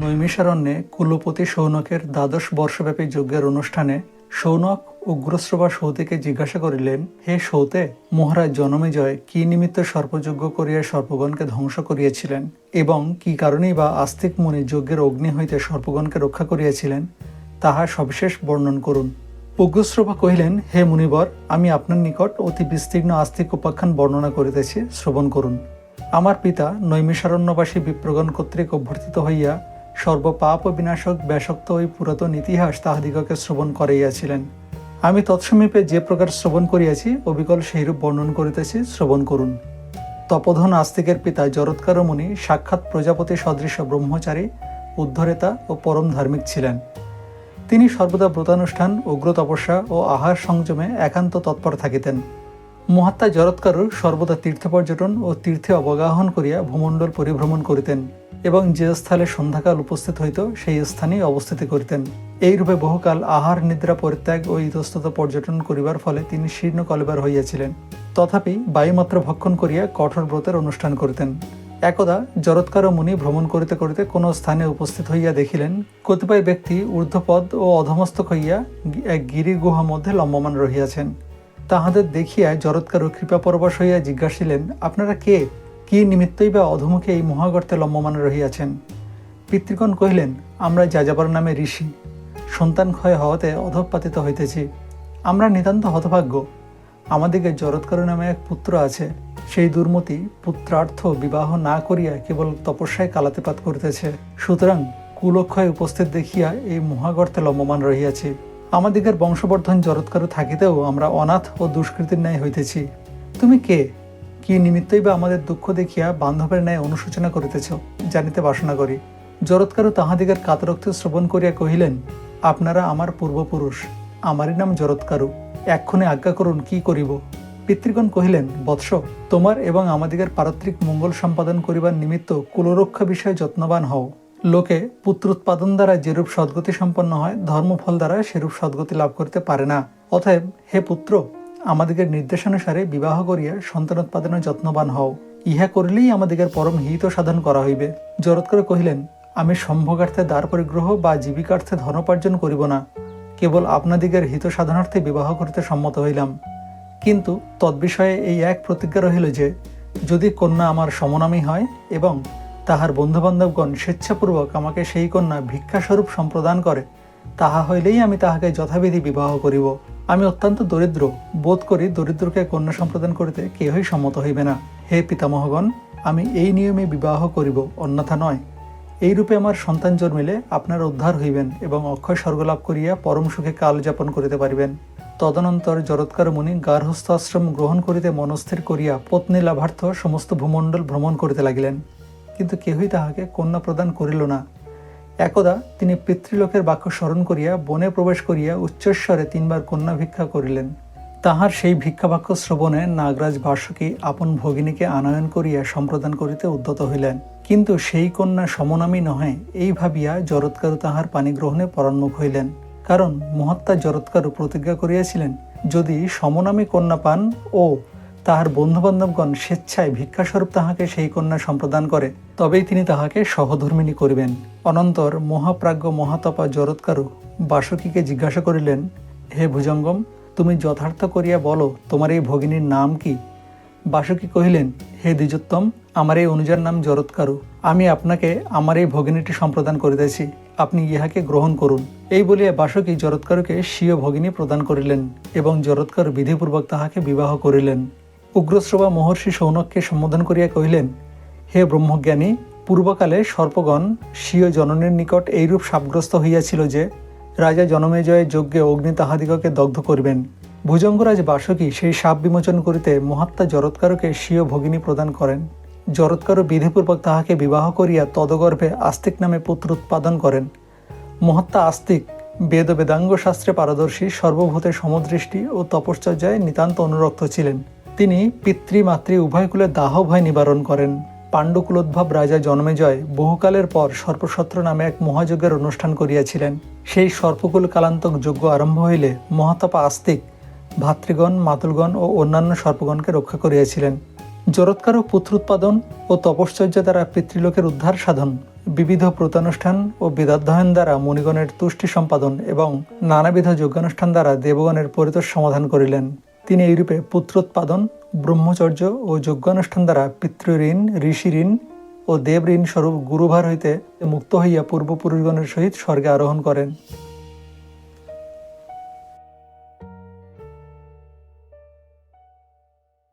নৈমিষারণ্যে কুলপতি সৌনকের দ্বাদশ বর্ষব্যাপী যজ্ঞের অনুষ্ঠানে সৌনক উগ্রশ্রবা সৌতিকে জিজ্ঞাসা করিলেন, হে সৌতে, মহারাজ জনমেজয় কি নিমিত্ত সর্পযজ্ঞ করিয়া সর্পগণকে ধ্বংস করিয়াছিলেন? এবং কি কারণেই বা আস্তিক মুনি যজ্ঞের অগ্নি হইতে সর্পগণকে রক্ষা করিয়াছিলেন? তাহা সবিশেষ বর্ণন করুন। উগ্রশ্রবা কহিলেন, হে মুনিবর, আমি আপনার নিকট অতি বিস্তীর্ণ আস্তিক উপাখ্যান বর্ণনা করিতেছি, শ্রবণ করুন। আমার পিতা নৈমিষারণ্যবাসী বিপ্রগণ কর্তৃক অভ্যর্থিত হইয়া সর্বপাপ ও বিনাশক, ব্যাসক্ত ওই পুরাতন ইতিহাস তাহাদিগকে শ্রবণ করাইয়াছিলেন। আমি তৎসমীপে যে প্রকার শ্রবণ করিয়াছি, অবিকল সেইরূপ বর্ণন করিতেছি, শ্রবণ করুন। তপধন আস্তিকের পিতা জরৎকার মুনি সাক্ষাৎ প্রজাপতি সদৃশ ব্রহ্মচারী, উদ্ধরেতা ও পরম ধার্মিক ছিলেন। তিনি সর্বদা ব্রতানুষ্ঠান উগ্র তপস্যা ও আহার সংযমে একান্ত তৎপর থাকিতেন। মহাত্মা জরৎকারু সর্বদা তীর্থ পর্যটন ও তীর্থে অবগাহন করিয়া ভূমণ্ডল পরিভ্রমণ করিতেন এবং যে স্থলে সন্ধ্যাকাল উপস্থিত হইত, সেই স্থানেই অবস্থিতি করিতেন। এইরূপে বহুকাল আহার, নিদ্রা, পরিত্যাগ ও ইতস্তত পর্যটন করিবার ফলে তিনি শীর্ণ কলেবার হইয়াছিলেন। তথাপি বায়ুমাত্র ভক্ষণ করিয়া কঠোর ব্রতের অনুষ্ঠান করিতেন। একদা জরৎকার মুনি ভ্রমণ করিতে করিতে কোনো স্থানে উপস্থিত হইয়া দেখিলেন, কতিপয় ব্যক্তি ঊর্ধ্বপদ ও অধমস্তক হইয়া এক গিরি গুহা মধ্যে লম্বমান রহিয়াছেন। তাহাদের দেখিয়া জরৎকার কৃপা পরবশ হইয়া জিজ্ঞাসিলেন, আপনারা কে? কি নিমিত্তই বা অধমুখে এই মহাগর্তে লম্বমান রহিয়াছেন? পিতৃগণ কহিলেন, আমরা যাযাবর নামে ঋষি। সন্তান ক্ষয় হওয়াতে অধপাতিত হইতেছি। আমরা নিতান্ত হতভাগ্য। আমাদিকে জরৎকার নামে এক পুত্র আছে। সেই দুর্মতি পুত্রার্থ বিবাহ না করিয়া কেবল তপস্যায় কালাতিপাত করিতেছে। সুতরাং কুলক্ষয় উপস্থিত দেখিয়া এই মহাগর্তে লম্বমান রহিয়াছি। আমাদিগের বংশবর্ধন জরৎকারু থাকিতেও আমরা অনাথ ও দুষ্কৃতির ন্যায় হইতেছি। তুমি কে? কি নিমিত্তই বা আমাদের দুঃখ দেখিয়া বান্ধবের ন্যায় অনুশোচনা করিতেছ, জানিতে বাসনা করি। জরৎকারু তাহাদিগের কাতরক্ত শ্রবণ করিয়া কহিলেন, আপনারা আমার পূর্বপুরুষ, আমারই নাম জরৎকারু। এক্ষণে আজ্ঞা করুন কি করিব? পিতৃগণ কহিলেন, বৎস, তোমার এবং আমাদিগের পারত্রিক মঙ্গল সম্পাদন করিবার নিমিত্ত কুলরক্ষা বিষয়ে যত্নবান হও। লোকে পুত্র উৎপাদন দ্বারা যেরূপ সদ্গতি সম্পন্ন হয়, ধর্মফল দ্বারা সেরূপ সদ্গতি লাভ করতে পারে না। অতএব, হে পুত্র, আমাদিগের নির্দেশানুসারে বিবাহ করিয়া সন্তান উৎপাদনে যত্নবান হও। ইহা করিলেই আমাদিগের পরম হিত সাধন করা হইবে। জরৎকর কহিলেন, আমি সম্ভোগার্থে দ্বার পরিগ্রহ বা জীবিকার্থে ধনোপার্জন করিব না। কেবল আপনাদিগের হিত সাধনার্থে বিবাহ করিতে সম্মত হইলাম। কিন্তু তদ্বিষয়ে এই এক প্রতিজ্ঞা রহিল যে, যদি কন্যা আমার সমনামী হয় এবং তাহার বন্ধুবান্ধবগণ স্বেচ্ছাপূর্বক আমাকে সেই কন্যা ভিক্ষাস্বরূপ সম্প্রদান করে, তাহা হইলেই আমি তাহাকে যথাবিধি বিবাহ করিব। আমি অত্যন্ত দরিদ্র, বোধ করি দরিদ্রকে কন্যা সম্প্রদান করিতে কেহই সম্মত হইবে না। হে পিতামহগণ, আমি এই নিয়মে বিবাহ করিব, অন্যথা নয়। এইরূপে আমার সন্তান জন্মিলে আপনার উদ্ধার হইবেন এবং অক্ষয় স্বর্গলাভ করিয়া পরম সুখে কাল যাপন করিতে পারিবেন। তদনন্তর জরৎকার মুনি গার্হস্থ আশ্রম গ্রহণ করিতে মনস্থির করিয়া পত্নী লাভার্থ সমস্ত ভূমণ্ডল ভ্রমণ করিতে লাগিলেন। কিন্তু কেহই তাহাকে কন্যা প্রদান করিল না। একদা তিনি পিতৃলোকের বাক্য স্মরণ করিয়া বনে প্রবেশ করিয়া উচ্চস্বরে তিনবার কন্যা ভিক্ষা করিলেন। তাহার সেই ভিক্ষাবাক্য শ্রবণে নাগরাজ বার্ষকী আপন ভগিনীকে আনয়ন করিয়া সম্প্রদান করিতে উদ্যত হইলেন। কিন্তু সেই কন্যা সমনামী নহে, এই ভাবিয়া জরৎকারু তাহার পানি গ্রহণে পরান্মুখ হইলেন। কারণ মহাত্মা জরৎকারু প্রতিজ্ঞা করিয়াছিলেন, যদি সমনামী কন্যা পান ও তাহার বন্ধুবান্ধবগণ স্বেচ্ছায় ভিক্ষাস্বরূপ তাহাকে সেই কন্যা সম্প্রদান করে, তবেই তিনি তাহাকে সহধর্মিনী করিবেন। অনন্তর মহাপ্রাজ্ঞ মহাতপা জরৎকারু বাসকীকে জিজ্ঞাসা করিলেন, হে ভুজঙ্গম, তুমি যথার্থ করিয়া বলো, তোমার এই ভগিনীর নাম কি? বাসুকী কহিলেন, হে দ্বিজোত্তম, আমার এই অনুজার নাম জরৎকারু। আমি আপনাকে আমার এই ভগিনীটি সম্প্রদান করিতেছি। আপনি ইহাকে গ্রহণ করুন। এই বলিয়া বাসকী জরৎকারুকে স্বীয় ভগিনী প্রদান করিলেন এবং জরৎকারু বিধিপূর্বক তাহাকে বিবাহ করিলেন। উগ্রশ্রবা মহর্ষি সৌনককে সম্বোধন করিয়া কহিলেন, হে ব্রহ্মজ্ঞানী, পূর্বকালে সর্পগণ স্বীয় জননীর নিকট এইরূপ সাপগ্রস্ত হইয়াছিল যে, রাজা জনমেজয়ের যজ্ঞে অগ্নি তাহাদিগকে দগ্ধ করিবেন। ভুজঙ্গরাজ বাসকী সেই সাপ বিমোচন করিতে মহাত্মা জরৎকারকে স্বীয় ভগিনী প্রদান করেন। জরৎকার বিধিপূর্বক তাহাকে বিবাহ করিয়া তদগর্ভে আস্তিক নামে পুত্র উৎপাদন করেন। মহাত্মা আস্তিক বেদ বেদাঙ্গ শাস্ত্রে পারদর্শী, সর্বভূতে সমদৃষ্টি ও তপশ্চর্যায় নিতান্ত অনুরক্ত ছিলেন। তিনি পিতৃ মাতৃ উভয়কুলে দাহ ভয় নিবারণ করেন। পাণ্ডুকুলোদ্ভব রাজা জন্মেজয় বহুকালের পর সর্পসত্র নামে এক মহাযজ্ঞের অনুষ্ঠান করিয়াছিলেন। সেই সর্পকুল কালান্তক যজ্ঞ আরম্ভ হইলে মহাতাপা আস্তিক, ভাতৃগণ, মাতুলগণ ও অন্যান্য সর্পগণকে রক্ষা করিয়াছিলেন। জরৎকার ও পুত্র উৎপাদন ও তপশ্চর্য দ্বারা পিতৃলোকের উদ্ধার সাধন, বিবিধ প্রতানুষ্ঠান ও বেদাধ্যয়ন দ্বারা মণিগণের তুষ্টি সম্পাদন এবং নানাবিধ যজ্ঞানুষ্ঠান দ্বারা দেবগণের পরিতোষ সমাধান করিলেন। তিনি এইরূপে পুত্রোৎপাদন, ব্রহ্মচর্য ও যজ্ঞানুষ্ঠান দ্বারা পিতৃঋণ, ঋষিঋণ ও দেবঋণ স্বরূপ গুরুভার হইতে মুক্ত হইয়া পূর্বপুরুষগণের সহিত স্বর্গে আরোহণ করেন।